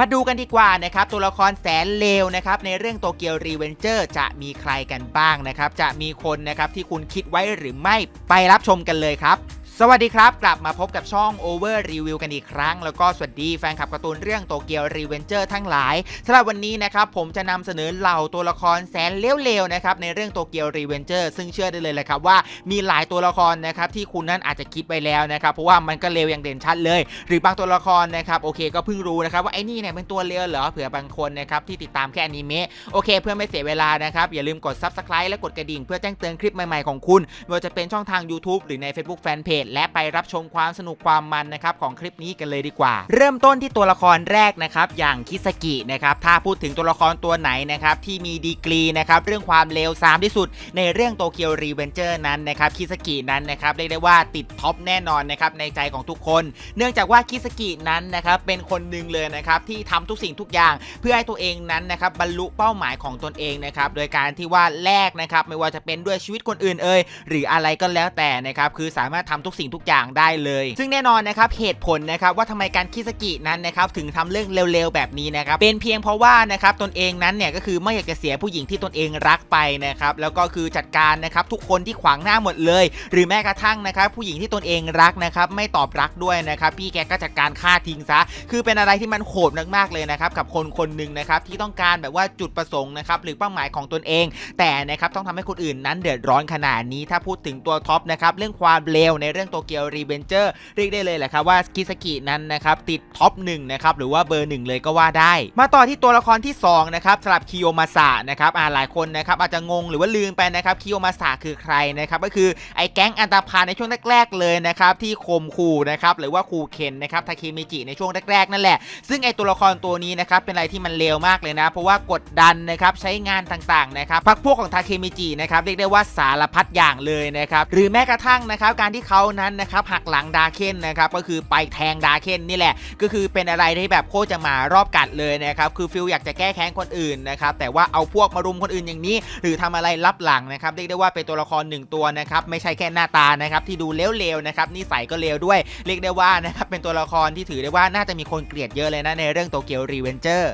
มาดูกันดีกว่านะครับตัวละครแสนเลวนะครับในเรื่องโตเกียวรีเวนเจอร์จะมีใครกันบ้างนะครับจะมีคนนะครับที่คุณคิดไว้หรือไม่ไปรับชมกันเลยครับ สวัสดีครับ กลับมาพบกับช่อง Over Review กันอีกครั้ง แล้วก็สวัสดีแฟนคลับการ์ตูนเรื่องโตเกียวรีเวนเจอร์ทั้งหลายสำหรับวันนี้นะครับผมจะนำเสนอเหล่าตัวละครแสนเลวๆนะครับในเรื่องโตเกียวรีเวนเจอร์ซึ่งเชื่อได้เลยแหละครับว่ามีหลายตัวละครนะครับที่คุณนั้นอาจจะคิดไปแล้วนะครับเพราะว่ามันก็เลวอย่างเด่นชัดเลย หรือบางตัวละครนะครับโอเคก็เพิ่งรู้นะครับว่าไอ้นี่เนี่ยเป็นตัวเลวเหรอเผื่อบางคนนะครับที่ติดตามแค่อนิเมะโอเค เพื่อไม่เสียเวลานะครับอย่าลืมกด Subscribe และกดกระดิ่งเพื่อแจ้งเตือนคลิปใหม่ๆของคุณไม่ว่าจะเป็นช่องทาง YouTube หรือใน Facebook Fanpage และไปรับชมความสนุกความมันนะครับของคลิปนี้กันเลยดีกว่า เริ่มต้นที่ตัวละครแรกนะครับอย่างคิสกินะครับถ้าพูดถึงตัวละครตัวไหนนะครับที่มีดีกรีนะครับเรื่องความเลวทรามที่สุด ในเรื่องโตเกียวรีเวนเจอร์นั้นนะครับคิสกินั้นนะครับเรียกได้ว่าติดท็อปแน่นอนนะครับในใจของทุกคน เนื่องจากว่าคิสกินั้นนะครับเป็นคนหนึ่งเลยนะครับที่ทำทุกสิ่งทุกอย่าง เพื่อให้ตัวเองนั้นนะครับบรรลุเป้าหมายของตนเองนะครับโดยการที่ว่าแลกนะครับไม่ว่าจะเป็นด้วยชีวิตคนอื่นเอ่ยหรืออะไรก็แล้วแต่นะครับคือสามารถทำทุกสิ่งทุกอย่างได้เลย ซึ่งแน่นอนนะครับเหตุผลนะครับว่าทำไมการคิสกินั้นนะครับถึงทำเรื่องเร็วๆแบบนี้นะครับเป็นเพียงเพราะว่านะครับตนเองนั้นเนี่ยก็คือไม่อยากจะเสียผู้หญิงที่ตนเองรักไปนะครับแล้วก็คือจัดการนะครับทุกคนที่ขวางหน้าหมดเลย หรือแม้กระทั่งนะครับผู้หญิงที่ตนเองรักนะครับไม่ตอบรักด้วยนะครับพี่แกก็จัดการฆ่าทิ้งซะ คือเป็นอะไรที่มันโหดมากๆเลยนะครับกับคนคนหนึ่งนะครับที่ต้องการแบบว่าจุดประสงค์นะครับหรือเป้าหมายของตนเอง แต่นะครับต้องทำให้คนอื่นนั้นเดือดร้อนขนาดนี้ ถ้าพูดถึงตัวท็อปนะครับเรื่องความเลวในเรื่องโตเกียวรีเวนเจอร์เรียกได้เลยแหละครับว่าคิสกินั้นนะครับติดท็อปหนึ่งนะครับหรือว่าเบอร์หนึ่งเลยก็ว่าได้ มาต่อที่ตัวละครที่สองนะครับสำหรับคิโยมาสะนะครับอ่าหลายคนนะครับอาจจะงงหรือว่าลืมไปนะครับคิโยมาสะคือใครนะครับก็คือไอ้แก๊งอันตาพาในช่วงแรกๆเลยนะครับที่ข่มขู่นะครับหรือว่าขู่เข็นนะครับทาเคมิจิในช่วงแรกๆนั่นแหละ ซึ่งไอตัวละครตัวนี้นะครับเป็นอะไรที่มันเลวมากเลยนะ เพราะว่ากดดันนะครับใช้งานต่างๆนะครับพักพวกของทาเคมิจินะครับเรียกได้ว่าสารพัดอย่างเลยนะครับหรือแม้กระทั่งนะครับการที่เขานั้นนะครับหักหลังดาเคนนะครับก็คือไปแทงดาเคนนี่แหละ ก็คือเป็นอะไรที่แบบโคตรจะมารอบกัดเลยนะครับคือฟิลอยากจะแก้แค้นคนอื่นนะครับแต่ว่าเอาพวกมารุมคนอื่นอย่างนี้ หรือทำอะไรลับหลังนะครับเรียกได้ว่าเป็นตัวละครหนึ่งตัวนะครับไม่ใช่แค่หน้าตานะครับที่ดูเลวๆนะครับนิสัยก็เลวด้วย เรียกได้ว่านะครับเป็นตัวละครที่ถือได้ว่าน่าจะมีคนเกลียดเยอะเลยนะในเรื่องโตเกียวรีเวนเจอร์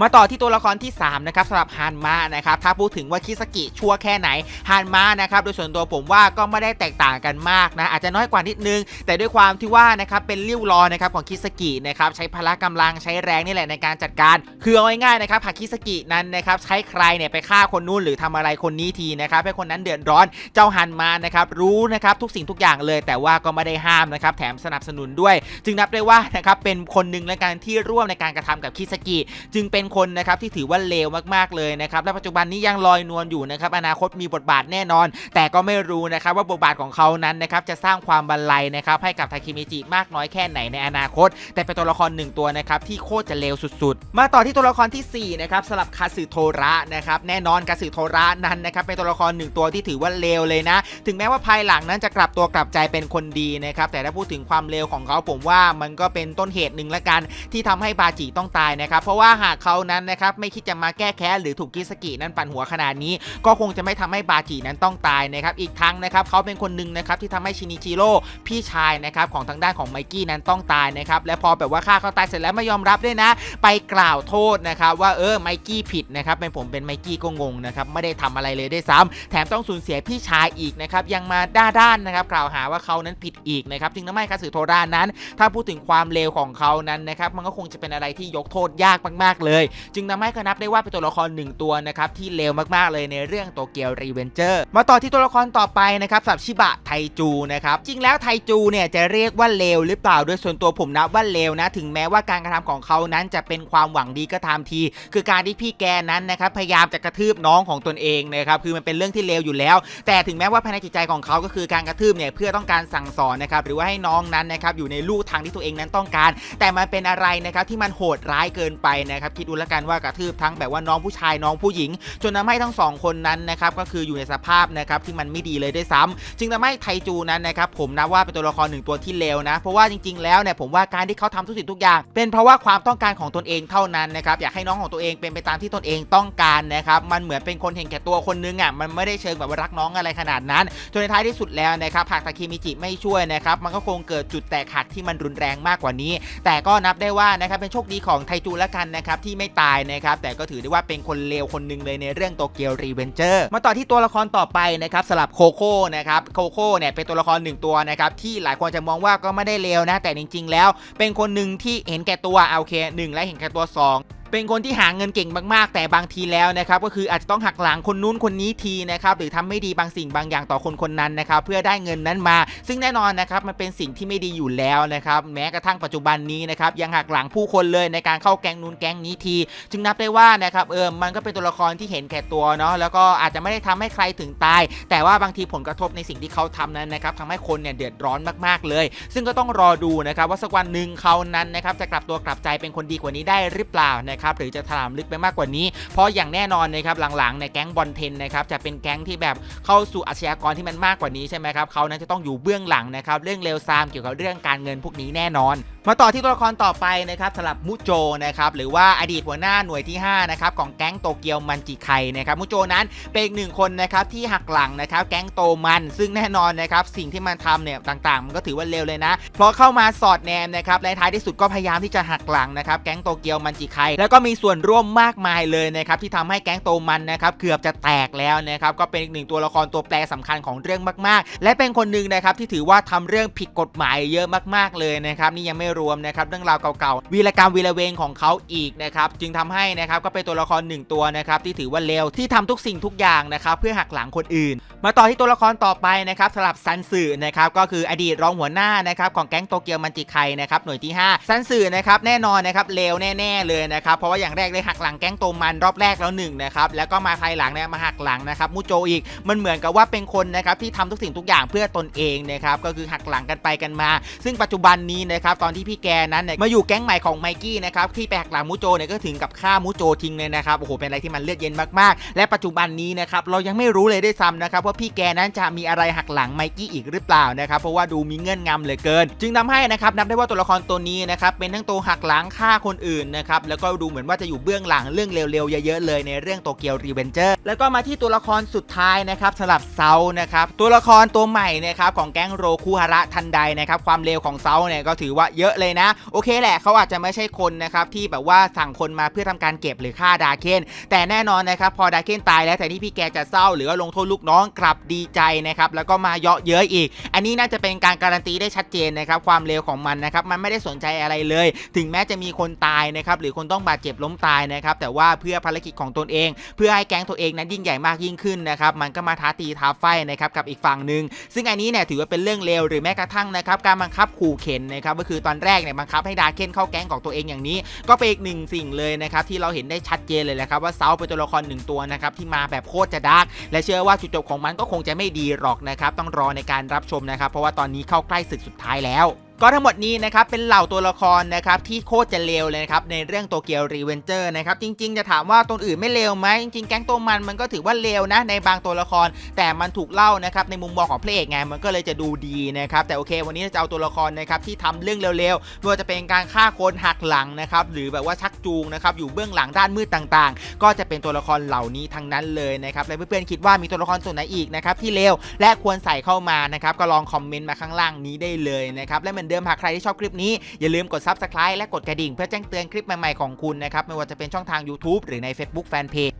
มาต่อที่ตัวละครที่ 3 นะครับสำหรับฮานมะนะครับถ้าพูดถึงว่าคิสกิชั่วแค่ไหนฮานมะนะครับโดยส่วนตัวผมว่าก็ไม่ได้แตกต่างกันมากนะอาจจะน้อยกว่านิดนึง แต่ด้วยความที่ว่านะครับเป็นริ้วรอนะครับของคิสกินะครับใช้พละกำลังใช้แรงนี่แหละในการจัดการ คือเอาง่ายๆนะครับหากคิสกินั้นนะครับใช้ใครเนี่ยไปฆ่าคนนู้นหรือทำอะไรคนนี้ทีนะครับให้คนนั้นเดือดร้อนเจ้าฮันมานะครับรู้นะครับทุกสิ่งทุกอย่างเลย แต่ว่าก็ไม่ได้ห้ามนะครับแถมสนับสนุนด้วย จึงนับได้ว่านะครับเป็นคนหนึ่งและการที่ร่วมในการกระทำกับคิสกิ จึงเป็นคนนะครับที่ถือว่าเลวมากๆเลยนะครับและปัจจุบันนี้ยังลอยนวลอยู่นะครับอนาคตมีบทบาทแน่นอน แต่ก็ไม่รู้นะครับว่าบทบาทของเขานั้นนะครับจะสร้างความบันไลนะครับให้กับทาคิมิจิมากน้อยแค่ไหนในอนาคต แต่เป็นตัวละครหนึ่งตัวนะครับที่โคตรจะเลวสุดๆ มาต่อที่ตัวละครที่4นะครับสำหรับคาสึโทระนะครับแน่นอนคาสึโทระนั้นนะครับเป็นตัวละครหนึ่งตัวที่ถือว่าเลวเลยนะ ถึงแม้ว่าภายหลังนั้นจะกลับตัวกลับใจเป็นคนดีนะครับแต่ถ้าพูดถึงความเลวของเขาผมว่ามันก็เป็นต้นเหตุหนึ่งละกันที่ทำให้บาจิต้องตายนะครับเพราะว่าหากเขานั้นนะครับไม่คิดจะมาแก้แค้นหรือถูกกิสกินั้นปั่นหัวขนาดนี้ ก็คงจะไม่ทำให้บาจินั้นต้องตายนะครับอีกทั้งนะครับเขาเป็นคนหนึ่งนะครับที่ทำให้ชินิจิโร่พี่ชายนะครับของทางด้านของไมกี้นั้นต้องตายนะครับและพอแบบว่าฆ่าเขาตายเสร็จแล้วไม่ยอมรับด้วยนะ ไปกล่าวโทษนะครับว่าเออไมกี้ผิดนะครับเป็นผมเป็นไมกี้ก็งงนะครับไม่ได้ทำอะไรเลยได้วยซ้ำแถมต้องสูญเสียพี่ชายอีกนะครับยังมาด้าด้านนะครับกล่าวหาว่าเขานั้นผิดอีกนะครับจึงทำให้คาสึโทรานั้น ถ้าพูดถึงความเลวของเขานั้นนะครับมันก็คงจะเป็นอะไรที่ยกโทษยากมากๆเลยจึงทำให้ก็นับได้ว่าเป็นตัวละครหนึ่งตัวนะครับที่เลวมากๆเลยในเรื่องโตเกียวรีเวนเจอร์มาต่อที่ตัวละครต่อไปนะครับสับชิบะไทจูนะครับจริงแล้วไทจูเนี่ยจะเรียกว่าเลวหรือเปล่าโดยส่วนตัวผมนับว่าเลวนะ ถึงแม้ว่าการกระทำของเขานั้นจะเป็นความหวังดีก็ตามที คือการที่พี่แกนั้นนะครับพยายามจะกระทืบน้องของตนเองนะครับคือมันเป็นเรื่องที่เลวอยู่แล้ว แต่ถึงแม้ว่าภายในจิตใจของเขาก็คือการกระทืบเนี่ยเพื่อต้องการสั่งสอนนะครับหรือว่าให้น้องนั้นนะครับอยู่ในลู่ทางที่ตัวเองนั้นต้องการ แต่มันเป็นอะไรนะครับที่มันโหดร้ายเกินไปนะครับคิดดูแล้วกันว่ากระทืบทั้งแบบว่าน้องผู้ชายน้องผู้หญิง จนทำให้ทั้งสองคนนั้นนะครับก็คืออยู่ในสภาพนะครับที่มันไม่ดีเลยด้วยซ้ำจึงทำให้ไทจูนั้นนะครับผมนับว่าเป็นตัวละครหนึ่งตัวที่เลวนะ เพราะว่าจริง ๆ แล้วเนี่ยผมว่าการที่เขาทำทุกสิ่งทุกอย่าง เป็นเพราะว่าความต้องการของตนเองเท่านั้นนะครับอยากให้น้องของตัวเองเป็นไปตามที่ตนเองต้องการนะครับมันเหมือนเป็นคนเห็นแก่ตัวคนนึงอะมันไม่ได้เชิงแบบว่ารักน้องอะไรขนาดนั้นจนในท้ายที่สุดแล้วนะครับหากตาเคมิจิไม่ช่วยนะครับมันก็คงเกิดจุดแตกหักที่มันรุนแรงมากกว่านี้ แต่ก็นับได้ว่านะครับเป็นโชคดีของไทจูแล้วกันนะครับที่ไม่ตายนะครับแต่ก็ถือได้ว่าเป็นคนเลวคนหนึ่งเลยในเรื่องโตเกียวรีเวนเจอร์มาต่อที่ตัวละครต่อไปนะครับสลับโคโค่นะครับโคโค่เนี่ยเป็นตัวละครหนึ่งตัวนะครับที่หลายคนจะมองว่าก็ไม่ได้เลวนะแต่จริง ๆ แล้ว เป็นคนหนึ่งที่เห็นแก่ตัวเอาโอเคหนึ่งและเห็นแก่ตัวสอง เป็นคนที่หาเงินเก่งมากๆ แต่บางทีแล้วนะครับก็คืออาจจะต้องหักหลังคนนู้นคนนี้ทีนะครับหรือทำไม่ดีบางสิ่งบางอย่างต่อคนคนนั้นนะครับเพื่อได้เงินนั้นมา ซึ่งแน่นอนนะครับมันเป็นสิ่งที่ไม่ดีอยู่แล้วนะครับแม้กระทั่งปัจจุบันนี้นะครับยังหักหลังผู้คนเลยในการเข้าแก๊งนู้นแก๊งนี้ที จึงนับได้ว่านะครับเออมันก็เป็นตัวละครที่เห็นแก่ตัวเนาะแล้วก็อาจจะไม่ได้ทำให้ใครถึงตาย แต่ว่าบางทีผลกระทบในสิ่งที่เขาทำนั้นนะครับทำให้คนเนี่ยเดือดร้อนมากๆเลย ซึ่งก็ต้องรอดูนะครับว่าสักวันหนึ่งเขานั้นนะครับจะกลับตัวกลับใจเป็นคนดีกว่านี้ได้หรือเปล่านะครับหรือจะถลำลึกไปมากกว่านี้ เพราะอย่างแน่นอนนะครับหลังๆในแก๊งบอลเทนนะครับจะเป็นแก๊งที่แบบเข้าสู่อาชญากรที่มันมากกว่านี้ใช่ไหมครับเขานั้นจะต้องอยู่เบื้องหลังนะครับเรื่องเลวซามเกี่ยวกับเรื่องการเงินพวกนี้แน่นอนมาต่อที่ตัวละครต่อไปนะครับสำหรับมุโจนะครับหรือว่าอดีตหัวหน้าหน่วยที่5นะครับของแก๊งโตเกียวมันจิไคนะครับมุโจนั้นเป็นหนึ่งคนนะครับที่หักหลังนะครับแก๊งโตมันซึ่งแน่นอนนะครับสิ่งที่มันทำเนี่ยต่างๆ มันก็ถือว่าเลวเลยนะ เพราะเข้ามาสอดแนมนะครับและท้ายที่สุดก็พยายามที่จะหักหลังนะครับแก๊งโตเกียวมันจิไคแล้วก็มีส่วนร่วมมากมายเลยนะครับที่ทำให้แก๊งโตมันนะครับเกือบจะแตกแล้วนะครับก็เป็นอีกหนึ่งตัวละครตัวแปรสำคัญของเรื่องมาก ๆ และเป็นคนหนึ่งนะครับที่ถือว่าทำเรื่องผิดกฎหมายเยอะมากๆเลยนะครับนี่ยังไม่รวมนะครับเรื่องราวเก่าๆวีรกรรมวีรเวงของเขาอีกนะครับจึงทำให้นะครับก็เป็นตัวละครหนึ่งตัวนะครับที่ถือว่าเลวที่ทำทุกสิ่งทุกอย่างนะครับเพื่อหักหลังคนอื่น มาต่อที่ตัวละครต่อไปนะครับสำหรับซันสึนะครับก็คืออดีตรองหัวหน้านะครับของแก๊งโตเกียวมันจิไคนะครับหน่วยที่ 5 ซันสึนะครับแน่นอนนะครับเลวแน่ๆเลยนะครับเพราะว่าอย่างแรกเลยหักหลังแก๊งโตมันรอบแรกแล้วหนึ่งนะครับแล้วก็มาภายหลังเนี่ยมาหักหลังนะครับมูโจอีกมันเหมือนกับว่าเป็นคนนะครับที่ทำทุกสิ่งทุกอย่างเพื่อตนเองนะครับก็คือหักหลังกันไปกันมา ซึ่งปัจจุบันนี้นะครับตอนที่พี่แกนั้นมาอยู่แก๊งใหม่ของไมกี้นะครับที่ไปหักหลังมูโจเนี่ยก็ถึงกับฆ่ามูโจทิ้งเลยนะครับโอ้โหเป็นอะไรที่มันเลือดเย็นมากๆ และปัจจุบันนี้นะครับเรายังไม่รู้เลยด้วยซ้ำนะครับว่าพี่แกนั้นจะมีอะไรหักหลังไมกี้อีกหรือเปล่านะครับเพราะว่าดูมีเงื่อนงำเหลือเกิน จึงทำให้นะครับนับได้ว่าตัวละครตัวนี้นะครับเป็นทั้งตัวหักหลังฆ่าคนอื่นนะครับแล้วก็ดูเหมือนว่าจะอยู่เบื้องหลังเรื่องเร็วๆเยอะๆเลยในเรื่องโตเกียวรีเวนเจอร์แล้วก็มาที่ตัวละครสุดท้ายนะครับสลับเซานะครับตัวละครตัวใหม่นะครับของแก๊งโรคุฮาระทันไดนะครับความเร็วของเซาเนี่ยก็ถือว่าเยอะเลยนะ โอเคแหละเขาอาจจะไม่ใช่คนนะครับที่แบบว่าสั่งคนมาเพื่อทำการเก็บหรือฆ่าดาเคนแต่แน่นอนนะครับพอดาเคนตายแล้วแต่ที่พี่แกจะเศร้าหรือว่าลงโทษลูกน้องกลับดีใจนะครับแล้วก็มาเยาะเย้ยอีก อันนี้น่าจะเป็นการการันตีได้ชัดเจนนะครับความเร็วของมันนะครับมันไม่ได้สนใจอะไรเลย ถึงแม้จะมีคนตายนะครับหรือคนต้องบาดเจ็บล้มตายนะครับแต่ว่าเพื่อภารกิจของตนเอง เพื่อให้แก๊งตัวเองนั้นยิ่งใหญ่มากยิ่งขึ้นนะครับมันก็มาท้าตีท้าไฟนะครับกับอีกฝั่งหนึ่งซึ่งอันนี้เนี่ยถือว่าเป็นเรื่องเลวหรือแม้กระทั่งนะครับการบังคับขู่เข็นนะครับก็คือตอนแรกเนี่ยบังคับให้ดาเคนเข้าแก๊งของตัวเองอย่างนี้ ก็เป็นอีกหนึ่งสิ่งเลยนะครับที่เราเห็นได้ชัดเจนเลยแหละครับว่าเซาเป็นตัวละครหนึ่งตัวนะครับที่มาแบบโคตรจะดาร์กและเชื่อว่าจุดจบของมันก็คงจะไม่ดีหรอกนะครับ ต้องรอในการรับชมนะครับ เพราะว่าตอนนี้เข้าใกล้ศึกสุดท้ายแล้ว ก็ทั้งหมดนี้นะครับเป็นเหล่าตัวละครนะครับที่โคตรจะเลวเลยนะครับในเรื่องโตเกียวรีเวนเจอร์นะครับจริงๆ จะถามว่าตัวอื่นไม่เลวไหมจริงๆแก๊งตัวมันมันก็ถือว่าเลวนะในบางตัวละคร แต่มันถูกเล่านะครับในมุมมองของพระเอกไงมันก็เลยจะดูดีนะครับแต่โอเควันนี้จะเอาตัวละครนะครับที่ทำเรื่องเร็วๆไม่ว่าจะเป็นการฆ่าคนหักหลังนะครับหรือแบบว่าชักจูงนะครับอยู่เบื้องหลังด้านมืดต่างๆ ก็จะเป็นตัวละครเหล่านี้ทั้งนั้นเลยนะครับและเพื่อนๆคิดว่ามีตัวละครส่วนไหนอีกนะครับที่เลวและควรใส่เข้ามานะครับก็ลองคอมเมนต์มาข้างล่างนี้ได้เลยนะครับและเหมือนเดิมหากใครที่ชอบคลิปนี้อย่าลืมกด Subscribe และกดกระดิ่งเพื่อแจ้งเตือนคลิปใหม่ๆของคุณนะครับไม่ว่าจะเป็นช่องทาง YouTube หรือใน Facebook Fanpage